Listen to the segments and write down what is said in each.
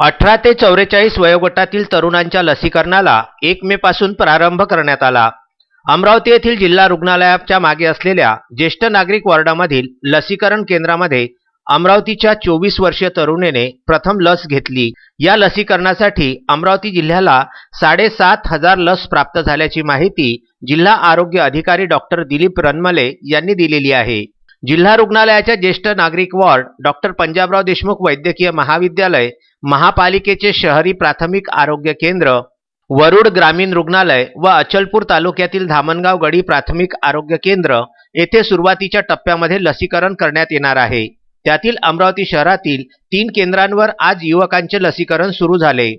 अठरा ते चौवेचाळीस वयोगटातील तरुणांच्या लसीकरणाला एक मे पासून प्रारंभ करण्यात आला. अमरावती येथील जिल्हा रुग्णालयाच्या मागे असलेल्या ज्येष्ठ नागरिक वॉर्डामधील लसीकरण केंद्रामध्ये अमरावतीच्या चोवीस वर्षीय तरुणीने प्रथम लस घेतली. या लसीकरणासाठी अमरावती जिल्ह्याला साडेसात हजार लस प्राप्त झाल्याची माहिती जिल्हा आरोग्य अधिकारी डॉक्टर दिलीप रनमले यांनी दिलेली आहे. जिल्हा रुग्णालयाच्या ज्येष्ठ नागरिक वॉर्ड डॉक्टर पंजाबराव देशमुख वैद्यकीय महाविद्यालय महापालिकेचे शहरी प्राथमिक आरोग्य केंद्र वरुड ग्रामीण रुग्णालय व अचलपूर तालुक्यातील धामणगाव गडी प्राथमिक आरोग्य केंद्र येथे सुरुवातीच्या टप्प्यामध्ये लसीकरण करण्यात येणार आहे. त्यातील अमरावती शहरातील तीन केंद्रांवर आज युवकांचे लसीकरण सुरू झाले.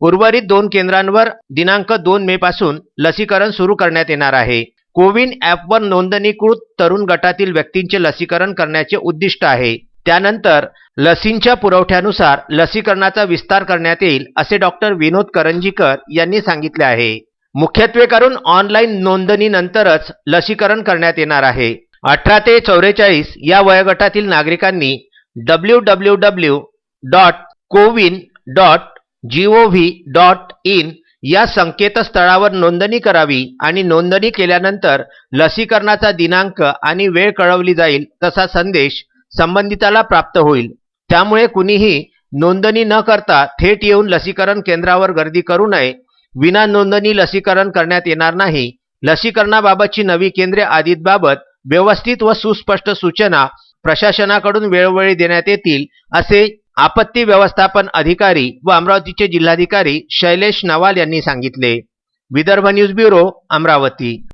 उर्वरित दोन केंद्रांवर दिनांक दोन मे पासून लसीकरण सुरू करण्यात येणार आहे. कोविन ॲपवर नोंदणीकृत तरुण गटातील व्यक्तींचे लसीकरण करण्याचे उद्दिष्ट आहे. त्यानंतर लसींच्या पुरवठ्यानुसार लसीकरणाचा विस्तार करण्यात येईल असे डॉक्टर विनोद करंजीकर यांनी सांगितले आहे. मुख्यत्वे करून ऑनलाईन नोंदणीनंतरच लसीकरण करण्यात येणार आहे. अठरा ते चौवेचाळीस या वयोगटातील नागरिकांनी W W W dot CoWIN dot G O V dot in या संकेतस्थळावर नोंदणी करावी आणि नोंदणी केल्यानंतर लसीकरणाचा दिनांक आणि वेळ कळवली जाईल तसा संदेश संबंधिताला प्राप्त होईल. त्यामुळे कुणीही नोंदणी न करता थेट येऊन लसीकरण केंद्रावर गर्दी करू नये. विना नोंदणी लसीकरण करण्यात येणार नाही. लसीकरणाबाबतची नवी केंद्रे आदींबाबत व्यवस्थित व सुस्पष्ट सूचना प्रशासनाकडून वेळोवेळी देण्यात येतील असे आपत्ती व्यवस्थापन अधिकारी व अमरावतीचे जिल्हाधिकारी शैलेश नवाल यांनी सांगितले. Vidarbha news bureau Amravati.